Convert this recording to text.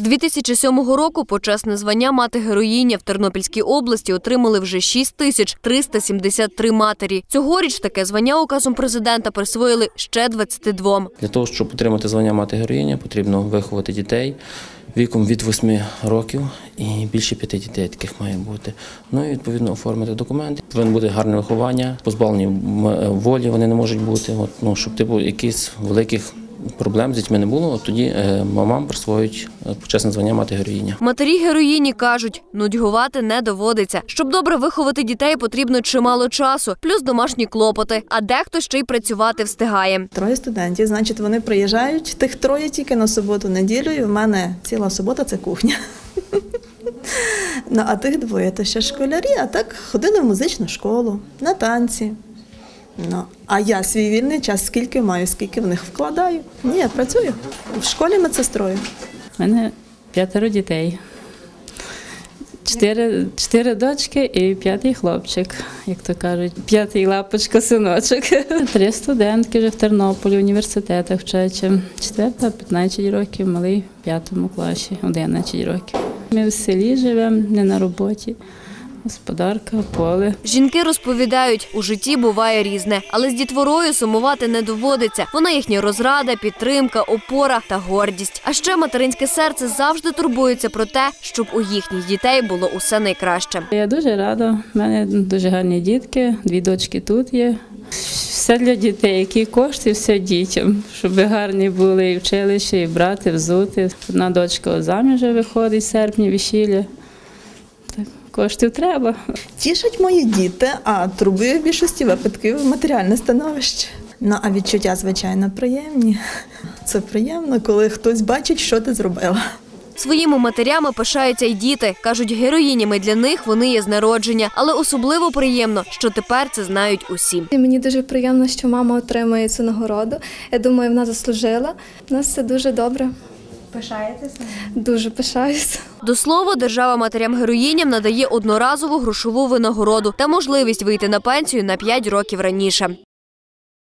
З 2007 року почесне звання мати героїня в Тернопільській області отримали вже 6 тисяч 373 матері. Цьогоріч таке звання указом президента присвоїли ще 22. Для того, щоб отримати звання мати героїня, потрібно виховати дітей віком від 8 років і більше п'яти дітей таких має бути. Ну і відповідно оформити документи. Повинно бути гарне виховання, позбавлені е, волі вони не можуть бути. От, ну, щоб типу якихось великих проблем з дітьми не було, тоді е, мамам присвоюють е, почесне звання мати героїня. Матері героїні кажуть, нудьгувати не доводиться. Щоб добре виховати дітей, потрібно чимало часу, плюс домашні клопоти. А дехто ще й працювати встигає. Троє студентів, значить, вони приїжджають, тих троє тільки на суботу-неділю, і в мене ціла субота це кухня. Ну, а тих двоє то ще школярі, а так ходили в музичну школу, на танці. Ну, а я свій вільний час скільки маю, скільки в них вкладаю. Ні, я працюю в школі медсестрою. У мене п'ятеро дітей. Чотири, чотири дочки і п'ятий хлопчик, як то кажуть, п'ятий лапочка, синочок. Три студентки вже в Тернополі, в університетах вчаться. Четверта 15 років, малий в п'ятому класі, 11 років. Ми в селі живемо, не на роботі. Господарка, поле. Жінки розповідають, у житті буває різне, але з дітворою сумувати не доводиться. Вона їхня розрада, підтримка, опора та гордість. А ще материнське серце завжди турбується про те, щоб у їхніх дітей було усе найкраще. Я дуже рада. У мене дуже гарні дітки, дві дочки тут є. Все для дітей, які кошти, все дітям, щоб гарні були і вчилище, і брати, взути. Одна дочка заміж виходить в серпні весілля. Так, коштів треба. Тішать мої діти, а турбує в більшості випадків матеріальне становище. Ну, а відчуття, звичайно, приємні. Це приємно, коли хтось бачить, що ти зробила. Своїми матерями пишаються й діти. кажуть, героїнями для них вони є з народження, але особливо приємно, що тепер це знають усі. І Мені дуже приємно, що мама отримує цю нагороду. Я думаю, вона заслужила. У нас все дуже добре. Пишаєтеся? Дуже пишаюся. До слова, держава матерям героїням надає одноразову грошову винагороду та можливість вийти на пенсію на 5 років раніше.